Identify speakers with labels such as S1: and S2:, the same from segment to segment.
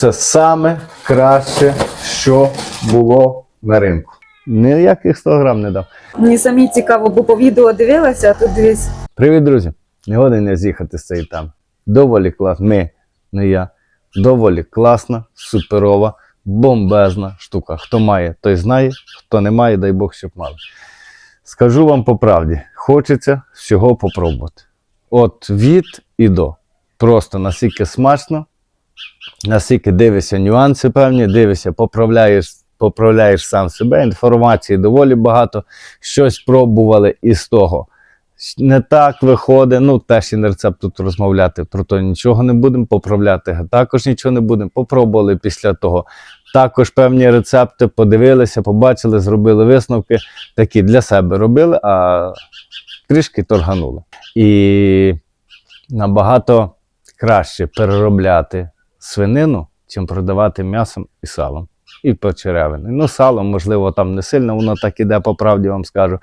S1: Це саме краще, що було на ринку. Ніяких 100 грам не дав.
S2: Мені самі цікаво, бо по відео дивилася, а тут дивись.
S1: Привіт, друзі! Не годен я з'їхати з цієї там. Доволі класно. Ми, не я. Доволі класна, суперова, бомбезна штука. Хто має, той знає, хто не має, дай Бог, щоб мали. Скажу вам по правді, хочеться всього попробувати. От від і до. Просто настільки смачно, настільки дивишся нюанси певні, дивишся, поправляєш, поправляєш сам себе. Інформації доволі багато. Щось пробували із того. Не так виходить, ну теж і на рецепт тут розмовляти про то нічого не будемо, поправляти також нічого не будемо. Попробували після того. Також певні рецепти подивилися, побачили, зробили висновки. Такі для себе робили, а трішки торганули. І набагато краще переробляти свинину, чим продавати м'ясом і салом. І почеревини. Ну, сало, можливо, там не сильно воно так іде, по правді вам скажу.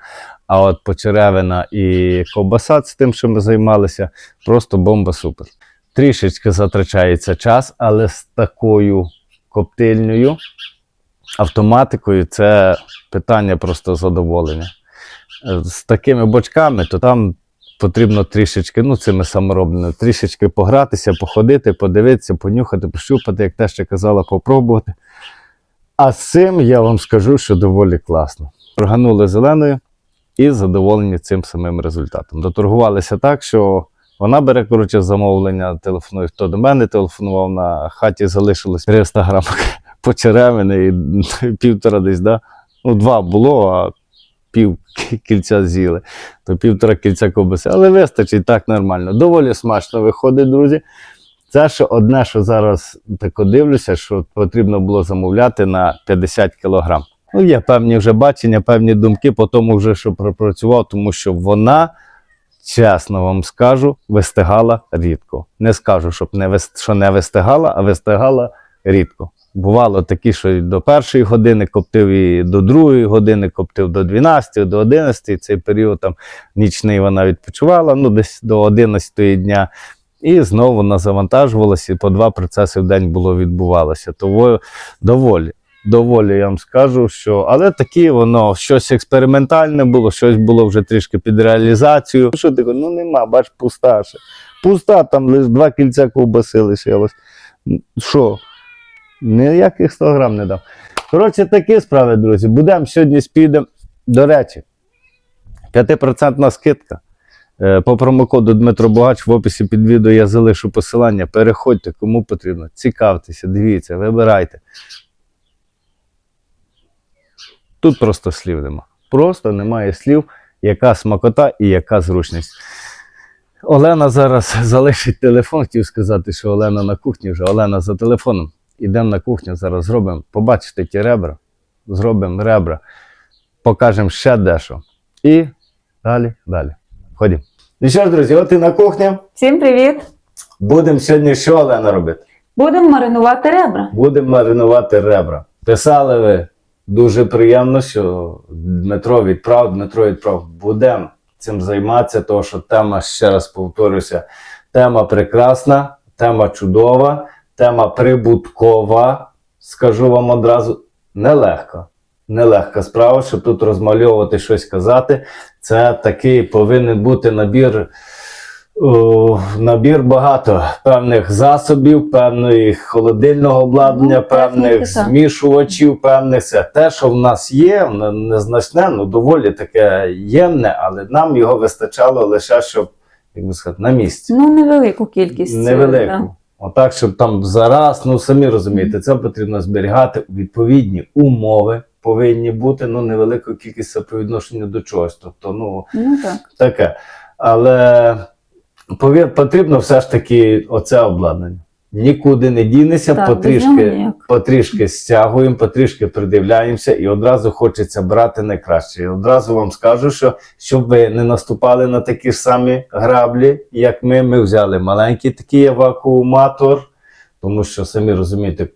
S1: А от почеревина і ковбаса з тим, що ми займалися, просто бомба супер. Трішечки затрачається час, але з такою коптильною автоматикою це питання просто задоволення. З такими бочками, то там потрібно трішечки, ну цими саморобними, трішечки погратися, походити, подивитися, понюхати, пощупати, як те ще казала, попробувати. А з цим я вам скажу, що доволі класно. Органули зеленою і задоволені цим самим результатом. Доторгувалися так, що вона бере коротше замовлення, телефонує. Хто до мене телефонував на хаті, залишилось 300 грам почеревини і півтора десь, да? ну два було, а пів кільця з'їли, то півтора кільця ковбаси. Але вистачить так нормально. Доволі смачно виходить, друзі. Це ще одне, що зараз тако дивлюся, що потрібно було замовляти на 50 кілограм. Ну, є певні вже бачення, певні думки по тому, вже, що пропрацював, тому що вона, чесно вам скажу, вистигала рідко. Не скажу, щоб не вис- що не вистигала, а вистигала рідко. Бувало такі, що до першої години коптив, і до другої години коптив, до 12, до 11. Цей період там нічний вона відпочивала, ну десь до 11 дня. І знову вона завантажувалася, і по два процеси в день було відбувалося. Тому доволі. Доволі я вам скажу, що але такі воно щось експериментальне було, щось було вже трішки під реалізацію. Що ти кажу, ну нема, бач, пуста ще. Пуста, там лише два кільця ковбаси лишилось. Що? Ніяких 100 грам не дав. Коротше, такі справи, друзі. Будемо сьогодні спідемо. До речі, 5% скидка. Е, По промокоду Дмитро Богач в описі під відео я залишу посилання. Переходьте, кому потрібно. Цікавтеся, дивіться, вибирайте. Тут просто слів нема. Просто немає слів, яка смакота і яка зручність. Олена зараз залишить телефон. Хотів сказати, що Олена на кухні вже. Олена за телефоном. Ідемо на кухню, зараз зробимо. Побачите ті ребра. Зробимо ребра. Покажемо ще дещо. І далі, далі. Ходімо. Ну що ж, друзі, от і на кухні.
S2: Всім привіт!
S1: Будемо сьогодні що Олена робити?
S2: Будемо маринувати ребра.
S1: Будемо маринувати ребра. Писали ви дуже приємно, що Дмитро відправ, Дмитро відправ. Будемо цим займатися, тому що тема, ще раз повторюся, тема прекрасна, тема чудова, тема прибуткова. Скажу вам одразу, нелегка. Нелегка справа, щоб тут розмальовувати щось казати. Це такий повинен бути набір. О, набір багато певних засобів, певної холодильного обладнання,
S2: Ну,
S1: певних
S2: так.
S1: змішувачів, певних все. Те, що в нас є, незначне, ну доволі таке ємне, але нам його вистачало лише, щоб, як би сказати, на місці.
S2: Ну, невелику кількість. е,
S1: Невелику.
S2: да.
S1: Отак, щоб там зараз, ну самі розумієте, це потрібно зберігати відповідні умови. Повинні бути ну невелика кількість по відношенню до чогось. Тобто, ну
S2: Ну так.
S1: таке. Але повір, потрібно все ж таки оце обладнання. Нікуди не дінеся,
S2: Так,
S1: потрішки, потрішки стягуємо, потрішки придивляємося, і одразу хочеться брати найкраще. І одразу вам скажу, що щоб ви не наступали на такі ж самі граблі, як ми, ми взяли маленький такий евакуатор, тому що самі розумієте,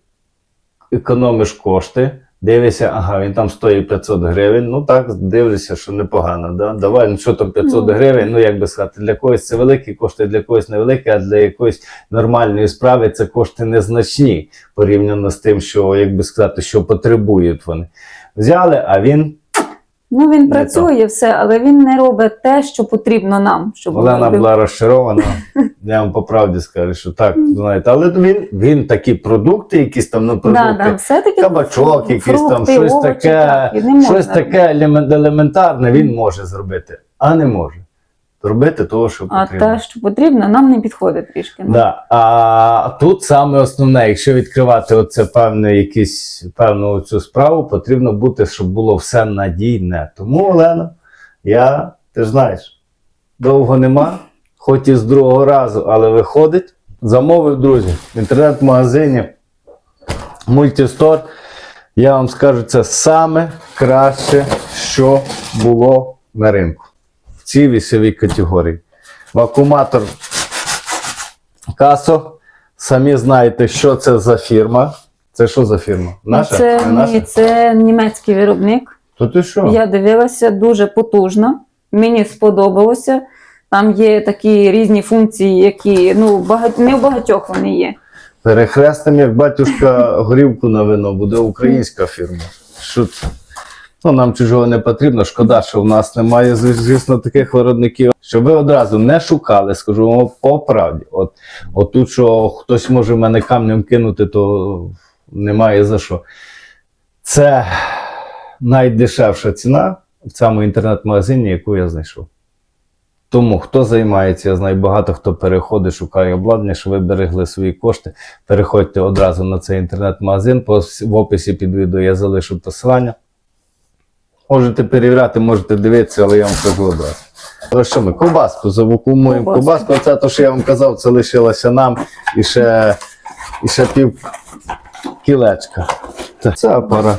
S1: економиш кошти, Дивишся, ага, він там стоїть 500 гривень. Ну так, дивлюся, що непогано. Да? Давай, ну що там 500
S2: mm.
S1: гривень, ну як би сказати, для когось це великі кошти, для когось невеликі, а для якоїсь нормальної справи це кошти незначні порівняно з тим, що, як би сказати, що потребують вони. Взяли, а він
S2: Ну він працює все, але він не робить те, що потрібно нам. Щоб
S1: Олена була розчарована. Я вам по правді скажу, що так, знаєте, але він, він такі продукти, якісь там ну, продукти,
S2: да, да, все-таки
S1: кабачок, якийсь там щось
S2: овочі,
S1: таке,
S2: так,
S1: щось таке елемент- елементарне він може зробити, а не може зробити того, що
S2: А
S1: потрібно.
S2: те, що потрібно, нам не підходить трішки. ну.
S1: Да. А тут саме основне, якщо відкривати оце певне, якісь, певну цю справу, потрібно бути, щоб було все надійне. Тому, Олена, я, ти ж знаєш, довго нема, хоч і з другого разу, але виходить. Замовив, друзі, в інтернет-магазині Multistore. Я вам скажу, це саме краще, що було на ринку в цій вісовій категорії. Вакууматор Касо. Самі знаєте, що це за фірма. Це що за фірма? Наша?
S2: це,
S1: Не
S2: ні, це німецький виробник.
S1: То ти що?
S2: Я дивилася дуже потужно. Мені сподобалося. Там є такі різні функції, які ну багать... не у багатьох вони є.
S1: Перехрестим, як батюшка горівку на вино, буде українська фірма. Що це? Ну, нам чужого не потрібно. Шкода, що в нас немає, звісно, таких виробників. Щоб ви одразу не шукали, скажу вам по правді. От, от тут, що хтось може мене камнем кинути, то немає за що. Це найдешевша ціна в цьому інтернет-магазині, яку я знайшов. Тому хто займається, я знаю, багато хто переходить, шукає обладнання, щоб ви берегли свої кошти. Переходьте одразу на цей інтернет-магазин. В описі під відео я залишу посилання. Можете перевіряти, можете дивитися, але я вам кажу одразу. Але що ми? Ковбаску завакуумуємо.
S2: Ковбаску.
S1: Ковбаску, це те, що я вам казав, це лишилося нам і ще, і ще пів кілечка. Це- Це апарат.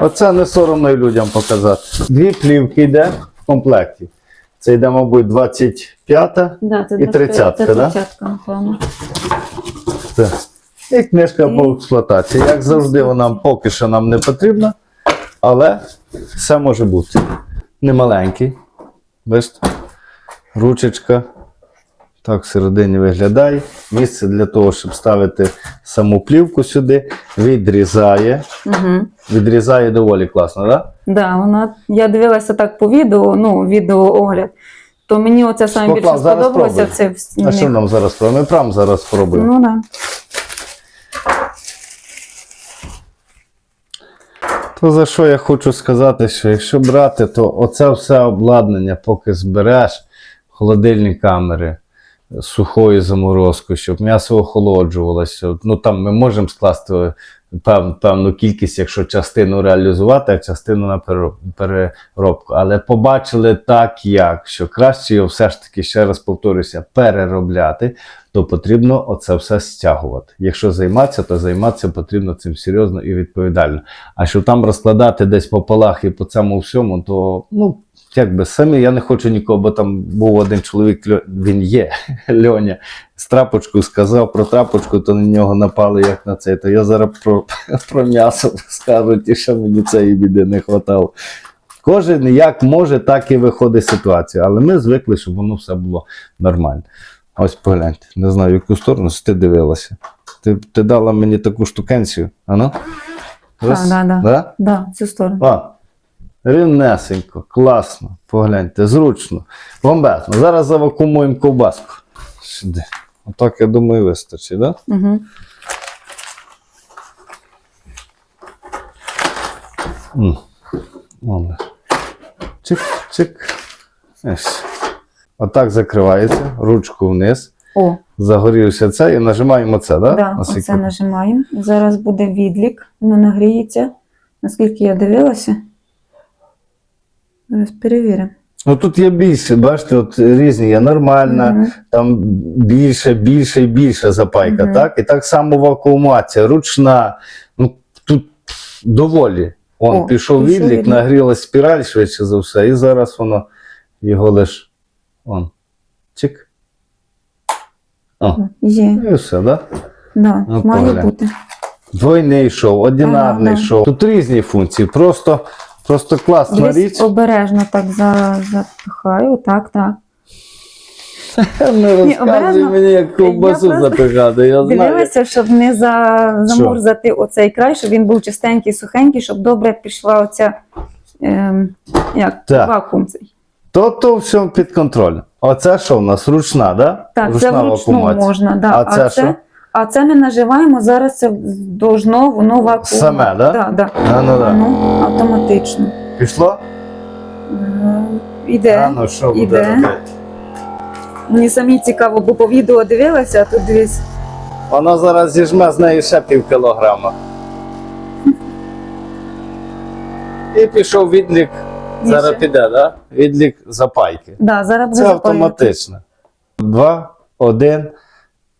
S1: Оце не соромно й людям показати. Дві плівки йде в комплекті. Це йде, мабуть, 25-та.
S2: Да, це
S1: І 30-ка,
S2: це
S1: да?
S2: 30-ка, напевно.
S1: І книжка
S2: І-
S1: по експлуатації. Як завжди, вона поки що нам не потрібна, але все може бути. Не маленький. Бачите? Ручечка. Так всередині виглядає. Місце для того, щоб ставити саму плівку сюди. Відрізає.
S2: Угу.
S1: Відрізає доволі класно, так? Да?
S2: Да, вона, я дивилася так по відео, ну, відеоогляд, то мені оце саме більше сподобалося. Це в
S1: А що нам зараз пробуємо? Ми прям зараз спробуємо.
S2: Ну, да.
S1: То за що я хочу сказати, що якщо брати, то оце все обладнання, поки збереш холодильні камери сухою заморозкою, щоб м'ясо охолоджувалося. Ну там ми можемо скласти пев, певну кількість, якщо частину реалізувати, а частину на переробку. Але побачили так, як що краще його все ж таки, ще раз повторюся, переробляти, то потрібно оце все стягувати. Якщо займатися, то займатися потрібно цим серйозно і відповідально. А щоб там розкладати десь по полах і по цьому всьому, то ну. Якби самі я не хочу нікого, бо там був один чоловік, він є, Льоня, з трапочку сказав про трапочку, то на нього напали як на це. То я зараз про, про м'ясо скажу, і що мені цієї біди не хватало. Кожен як може, так і виходить з ситуації. Але ми звикли, щоб воно все було нормально. Ось погляньте, не знаю, в яку сторону ти дивилася. Ти, ти дала мені таку штукенцію. Ану? Раз,
S2: да, да.
S1: да?
S2: Да, цю сторону.
S1: А, рівнесенько, класно. Погляньте, зручно. Бомбезно. Зараз завакуумуємо ковбаску. Сюди. Отак, я думаю, вистачить, так? Да?
S2: Угу.
S1: М. Добре. Чик, чик. Отак закривається, ручку вниз.
S2: О,
S1: Загорівся це і нажимаємо це, так?
S2: да, оце нажимаємо. Зараз буде відлік, воно нагріється. Наскільки я дивилася. Зараз перевіримо.
S1: Ну тут є більше, бачите, от різні є нормальна,
S2: Мгм.
S1: там більше, більше і більше запайка,
S2: Мгм.
S1: так? І так само вакуумація, ручна. Ну тут доволі. Он
S2: О,
S1: пішов відлік,
S2: відлік.
S1: нагрілась спіраль швидше за все, і зараз воно його лиш. Он. Чик. О,
S2: Є.
S1: і все? Да?
S2: Да,
S1: Ну,
S2: має бути.
S1: двойний шов, одинарний
S2: Ага,
S1: шов. Тут різні функції. Просто, просто класна
S2: Дивись,
S1: річ.
S2: обережно так за, запихаю, так, так.
S1: Не розказуй
S2: обережно.
S1: мені, як ковбасу
S2: Я просто
S1: запихати. Я знаю.
S2: Дивилася, щоб не за, замурзати оцей край, щоб він був чистенький, сухенький, щоб добре пішла оця ем, як,
S1: Так.
S2: вакуум цей.
S1: То то все під контролем. Оце що в нас? Ручна, да?
S2: Так,
S1: Ручна
S2: це вручну
S1: вакуумація.
S2: можна. Да.
S1: А це що?
S2: А це ми наживаємо, зараз це должно, воно вакуум.
S1: Саме, да?
S2: Да, да.
S1: А, ну, да.
S2: Воно автоматично.
S1: Пішло?
S2: Е, Іде.
S1: А, ну що буде
S2: іде.
S1: робити?
S2: Мені самі цікаво, бо по відео дивилася, а тут дивись.
S1: Вона зараз зіжме з неї ще пів кілограма. І пішов відлік. Зараз
S2: Більше.
S1: піде, да? Відлік запайки.
S2: Да, зараз буде
S1: Це
S2: запалювати.
S1: автоматично. Два, один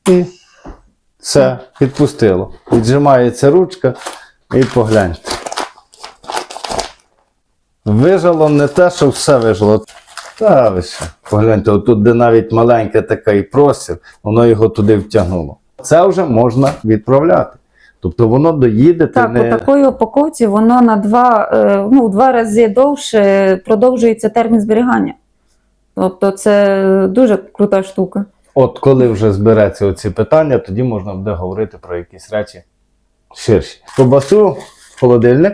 S1: і все, відпустило. Віджимається ручка і погляньте. Вижало не те, що все вижило. Та ви що, погляньте, отут, де навіть маленьке такий простір, воно його туди втягнуло. Це вже можна відправляти. Тобто воно доїде,
S2: Так,
S1: не...
S2: у такої упаковці воно на два, е, ну, два рази довше продовжується термін зберігання. Тобто це дуже крута штука.
S1: От коли вже збереться оці питання, тоді можна буде говорити про якісь речі ширші. Ковбасу в холодильник.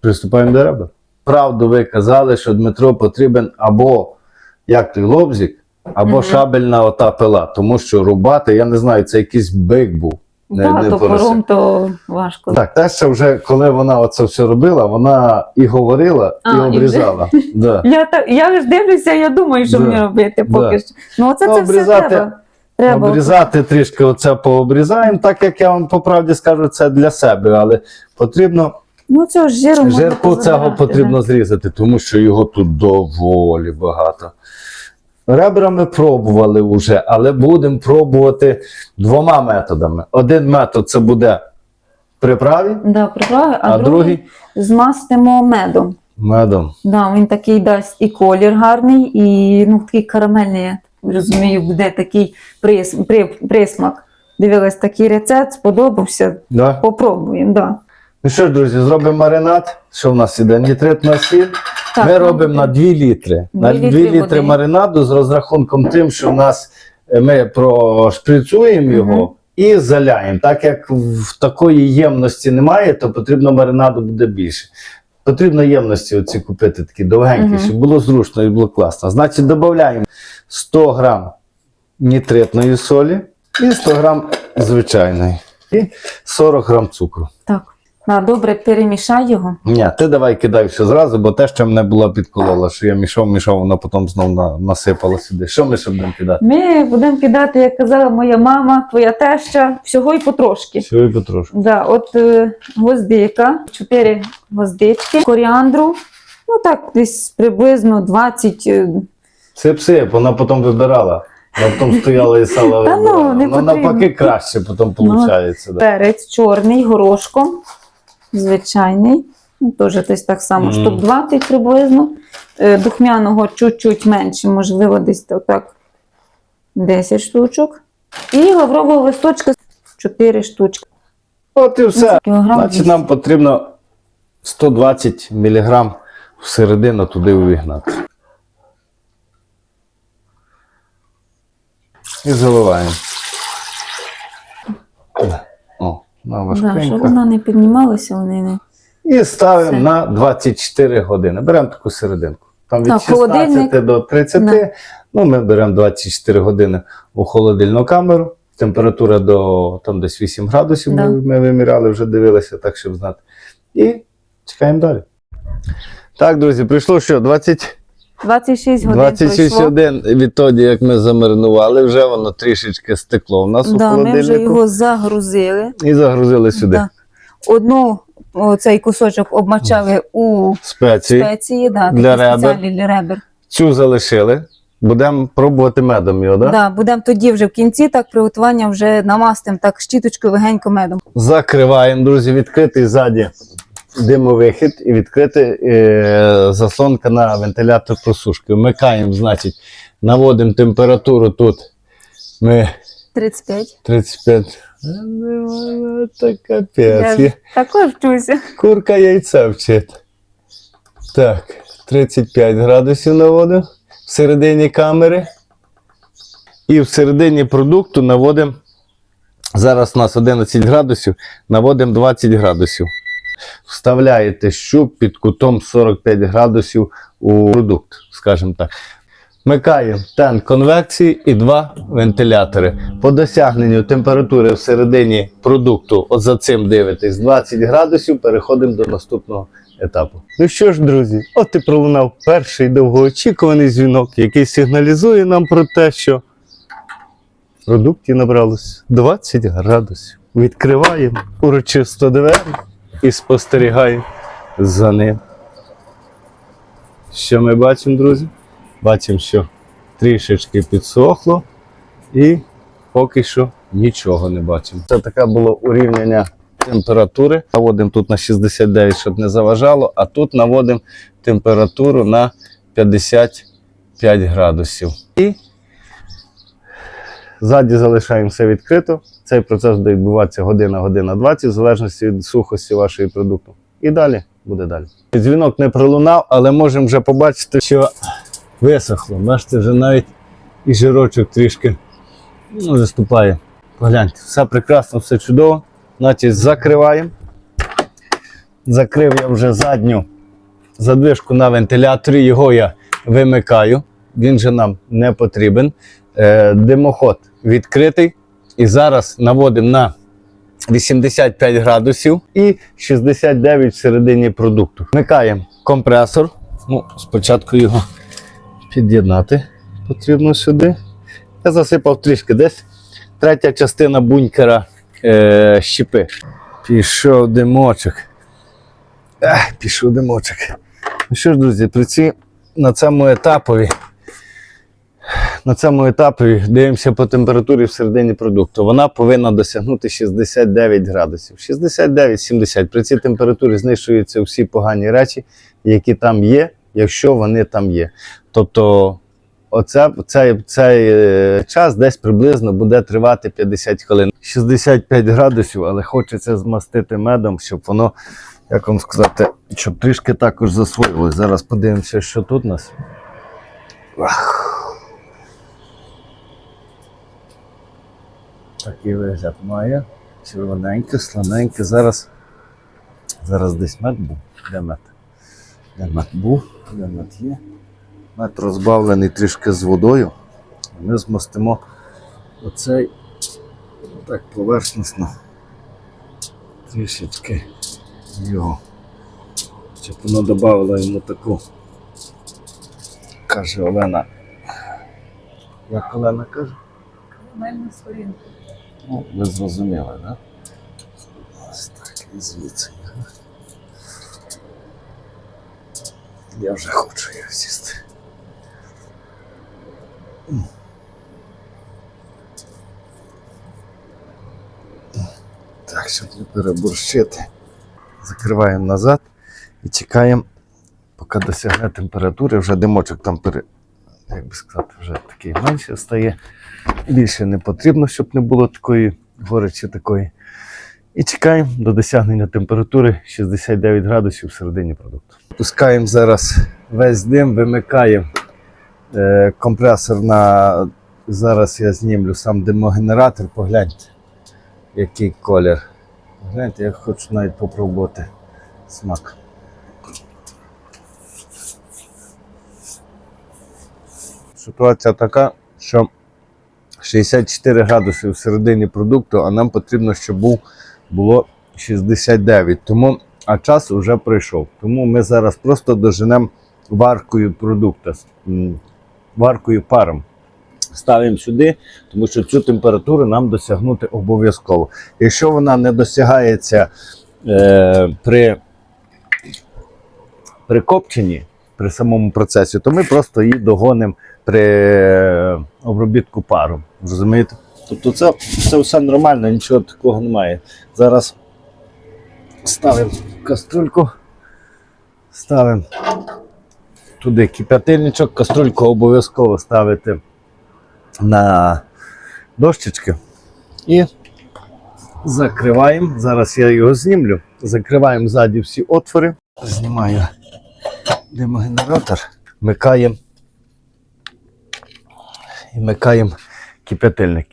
S1: Приступаємо до роботи. Правду ви казали, що Дмитро потрібен або як той лобзик, або
S2: Мгм.
S1: шабельна ота пила. Тому що рубати, я не знаю, це якийсь бик був. Не-
S2: Так,
S1: не
S2: топором
S1: поросив.
S2: то важко.
S1: Так, що вже коли вона оце все робила, вона і говорила,
S2: А,
S1: і
S2: і
S1: обрізала. Да.
S2: Я, так, я ж дивлюся, я думаю, що
S1: Да.
S2: мені робити поки
S1: Да.
S2: що. Ну, оце
S1: Ну,
S2: це все
S1: обрізати-
S2: треба. треба.
S1: Обрізати трішки оце пообрізаємо, так як я вам по правді скажу, це для себе, але потрібно
S2: Ну, цього жиру
S1: жирку цього потрібно
S2: да.
S1: зрізати, тому що його тут доволі багато. Ребрами пробували вже, але будемо пробувати двома методами. Один метод це буде приправі,
S2: Да, приправи, а,
S1: а
S2: другий
S1: другий
S2: змастимо медом.
S1: медом.
S2: Да, він такий дасть і колір гарний, і ну, такий карамельний, я розумію, буде такий прис, при, присмак. Дивилась такий рецепт, сподобався.
S1: Да?
S2: Попробуємо, да.
S1: Ну що ж, друзі, зробимо маринад. Що в нас іде? Нітритна сіль.
S2: Так,
S1: Ми
S2: ну,
S1: робимо на 2 літри. на 2
S2: Дві
S1: літри,
S2: літри
S1: маринаду з розрахунком тим, що в нас е, ми прошприцюємо його і заляємо. Так як в такої ємності немає, то потрібно маринаду буде більше. Потрібно ємності оці купити такі довгенькі,
S2: Мгм.
S1: щоб було зручно і було класно. Значить, додаємо 100 грам нітритної солі і 100 грам звичайної. І 40 грам цукру.
S2: Так. Да, добре, перемішай його.
S1: Ні, ти давай кидай все зразу, бо те, що мене було підкололо, що я мішав, мішав, воно потім знов на, насипало сюди. Що ми ще будемо кидати?
S2: Ми будемо кидати, як казала моя мама, твоя теща, всього і потрошки.
S1: Все і потрошку.
S2: Да, от е, гвоздика, 4 гвоздички, коріандру, ну так, десь приблизно 20. е,
S1: Сип-сип, вона потім вибирала. Вона потім стояла і сало
S2: Та ну,
S1: вибирала.
S2: не
S1: Ну,
S2: потрібно.
S1: навпаки, краще потім
S2: Ну,
S1: виходить. да.
S2: перець чорний горошком, звичайний. Ну, теж десь так само, штук 20 приблизно. Е, Духмяного чуть-чуть менше, можливо, десь так 10 штучок. І лаврового листочка 4 штучки.
S1: От і все. Значить, нам потрібно 120 мг всередину туди увігнати. І заливаємо. О, на
S2: Да, щоб вона не піднімалася, вони не.
S1: І ставимо
S2: Все.
S1: на 24 години. Беремо таку серединку. Там від
S2: Так,
S1: 16
S2: холодильник.
S1: до 30.
S2: Да.
S1: Ну, ми беремо 24 години у холодильну камеру. Температура до там десь 8 градусів.
S2: Да.
S1: Ми, ми виміряли, вже дивилися, так щоб знати. І чекаємо далі. Так, друзі, прийшло що? 20,
S2: 26 годин
S1: 26
S2: пройшло.
S1: годин відтоді, як ми замаринували, вже воно трішечки стекло в нас у
S2: Да, ми
S1: холодильнику.
S2: вже його загрузили.
S1: І загрузили сюди.
S2: Да. Одну цей кусочок обмачали у
S1: Спеції.
S2: спеції, да,
S1: Для
S2: такі
S1: ребер.
S2: спеціальні для ребер.
S1: Цю залишили. Будемо пробувати медом його, так?
S2: Да? будемо тоді вже в кінці так приготування вже намастимо так щіточкою легенько медом.
S1: Закриваємо, друзі, відкритий ззаді димовихід і відкритий е, заслонка на вентилятор просушки. Вмикаємо, значить, наводимо температуру тут. Ми
S2: 35.
S1: 35. Ну, капець.
S2: Я також вчуся.
S1: Курка яйця вчить. Так, 35 градусів наводимо всередині камери. І всередині продукту наводимо. Зараз у нас 11 градусів, наводимо 20 градусів. Вставляєте щуп під кутом 45 градусів у продукт, скажімо так. Вмикаємо тен конвекції і два вентилятори. По досягненню температури всередині продукту, от за цим дивитесь, 20 градусів, переходимо до наступного етапу. Ну що ж, друзі, от і пролунав перший довгоочікуваний дзвінок, який сигналізує нам про те, що в продукті набралось 20 градусів. Відкриваємо урочисто двері і спостерігаємо за ним. Що ми бачимо, друзі? Бачимо, що трішечки підсохло і поки що нічого не бачимо. Це таке було урівняння температури. Наводимо тут на 69, щоб не заважало, а тут наводимо температуру на 55 градусів. І ззаді залишаємо все відкрито. Цей процес буде відбуватися година, година 20, в залежності від сухості вашої продукту. І далі буде далі. Дзвінок не пролунав, але можемо вже побачити, що висохло. Бачите, вже навіть і жирочок трішки ну, виступає. Погляньте, все прекрасно, все чудово. Значить, закриваємо. Закрив я вже задню задвижку на вентиляторі, його я вимикаю. Він же нам не потрібен. Е, димоход відкритий. І зараз наводимо на 85 градусів і 69 всередині продукту. Вмикаємо компресор. Ну, спочатку його під'єднати потрібно сюди. Я засипав трішки десь. Третя частина бунькера е, щепи. Пішов димочок. Ех, пішов димочок. Ну що ж, друзі, при ці, на цьому етапові. На цьому етапі дивимося по температурі всередині продукту. Вона повинна досягнути 69 градусів. 69-70. При цій температурі знищуються всі погані речі, які там є, якщо вони там є. Тобто оце, цей, цей е, час десь приблизно буде тривати 50 хвилин. 65 градусів, але хочеться змастити медом, щоб воно, як вам сказати, щоб трішки також засвоїлось. Зараз подивимося, що тут у нас. Ах. Такий вигляд має. Червоненьке, слоненьке. Зараз, зараз десь мед був. Де мед? Де мед був? Де мед є? Мед розбавлений трішки з водою. Ми змастимо оцей так поверхностно трішечки його. Щоб воно додавало йому таку, каже Олена. Як Олена каже? Ну, ви зрозуміли, так? Да? Ось так, і звідси. Я вже хочу його сісти. Так, щоб не переборщити. Закриваємо назад і чекаємо, поки досягне температури, вже димочок там пере, як би сказати, вже такий менше стає. Більше не потрібно, щоб не було такої горечі такої. І чекаємо до досягнення температури 69 градусів всередині продукту. Пускаємо зараз весь дим, вимикаємо е, компресор на. Зараз я знімлю сам димогенератор. Погляньте, який колір. Погляньте, я хочу навіть попробувати смак. Ситуація така, що 64 градуси всередині продукту, а нам потрібно, щоб був, було 69. Тому, а час вже пройшов. Тому ми зараз просто доженемо варкою продукту, м, варкою паром. Ставимо сюди, тому що цю температуру нам досягнути обов'язково. Якщо вона не досягається е, при, при копченні, при самому процесі, то ми просто її догонимо при е, обробітку пару. Розумієте? Тобто це, це все нормально, нічого такого немає. Зараз ставимо каструльку, ставимо туди кип'ятильничок, каструльку обов'язково ставити на, дощечки. І закриваємо. Зараз я його знімлю. Закриваємо ззаді всі отвори. Знімаю димогенератор, вмикаємо і вмикаємо кип'ятильник.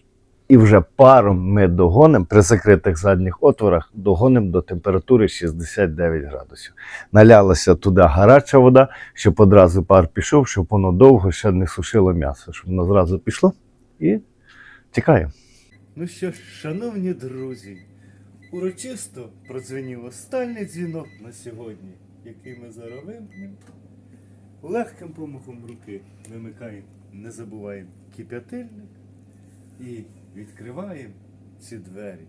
S1: І вже паром ми догонимо при закритих задніх отворах, догонимо до температури 69 градусів. Налялася туди гаряча вода, щоб одразу пар пішов, щоб воно довго ще не сушило м'ясо, щоб воно зразу пішло і тікає. Ну що ж, шановні друзі, урочисто продзвенів останній дзвінок на сьогодні, який ми вимкнемо. Легким помахом руки вимикаємо, не забуваємо кип'ятильник і відкриваємо ці двері.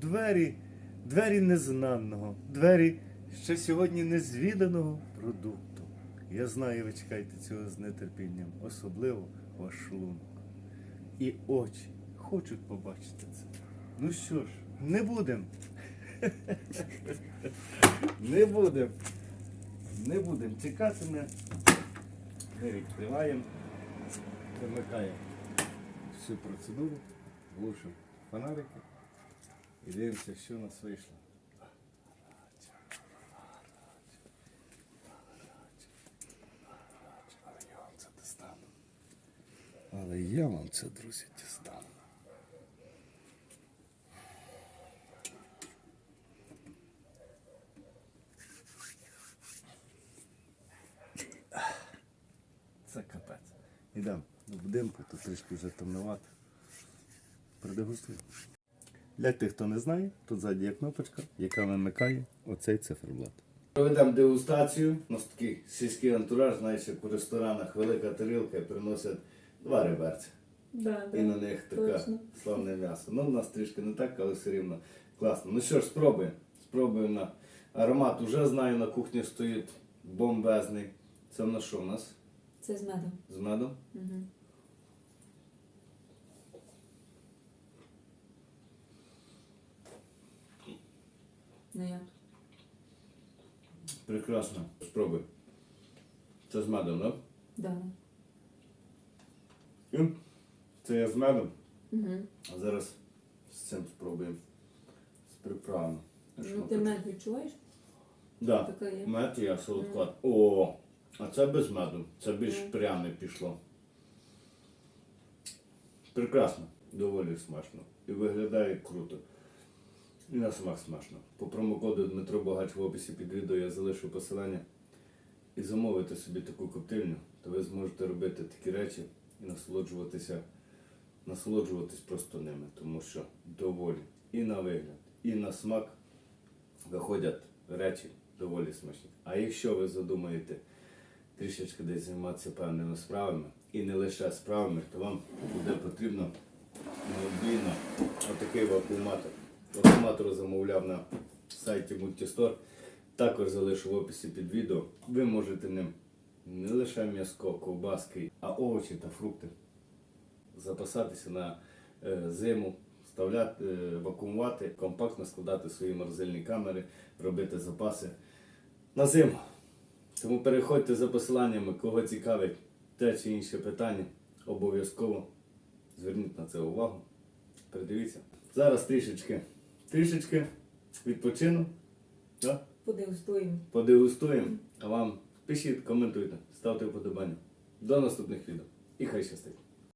S1: Двері, двері незнаного, двері ще сьогодні незвіданого продукту. Я знаю, ви чекаєте цього з нетерпінням, особливо ваш шлунок. І очі хочуть побачити це. Ну що ж, не будемо. Не будемо. Не будемо чекати. Ми Ми відкриваємо, вимикаємо всю процедуру, глушимо фонарики і дивимося, що у нас вийшло. Але я вам це друзі, дістану. Це капець. Ідемо до будинку, тут трішки вже темнувато. Продегустуй. Для тих, хто не знає, тут ззаді є кнопочка, яка вимикає оцей циферблат. Проведемо дегустацію. У нас такий сільський антураж, знаєш, як у ресторанах велика тарілка і приносять два реберця.
S2: Да,
S1: І на них таке славне м'ясо. Ну, у нас трішки не так, але все рівно класно. Ну що ж, спробуємо. Спробуємо на аромат. Уже знаю, на кухні стоїть бомбезний. Це на що у нас?
S2: Це з медом.
S1: З медом?
S2: Угу. Ну як?
S1: Прекрасно. Спробуй. Це з медом, так?
S2: Да.
S1: Да? Це я з медом.
S2: Угу.
S1: А зараз з цим спробуємо. З приправами.
S2: Ну ти мед відчуваєш?
S1: Да.
S2: Така є.
S1: Мед я солодкат. О, а це без меду. Це більш
S2: Мгм.
S1: пряне пішло. Прекрасно. Доволі смачно. І виглядає круто. І на смак смачно. По промокоду Дмитро Богач в описі під відео я залишу посилання. І замовити собі таку коптильню, то ви зможете робити такі речі і насолоджуватися, насолоджуватись просто ними, тому що доволі і на вигляд, і на смак виходять речі доволі смачні. А якщо ви задумаєте трішечки десь займатися певними справами, і не лише справами, то вам буде потрібно неодмінно отакий вакууматор. Вакууматор замовляв на сайті Multistore. Також залишу в описі під відео. Ви можете ним не лише м'яско, ковбаски, а овочі та фрукти запасатися на е, зиму, вставляти, е, вакуумувати, компактно складати свої морозильні камери, робити запаси на зиму. Тому переходьте за посиланнями, кого цікавить те чи інше питання, обов'язково зверніть на це увагу. Передивіться. Зараз трішечки, трішечки відпочину. Да?
S2: Подегустуємо.
S1: Подегустуємо, а вам пишіть, коментуйте, ставте вподобання. До наступних відео. І хай щастить!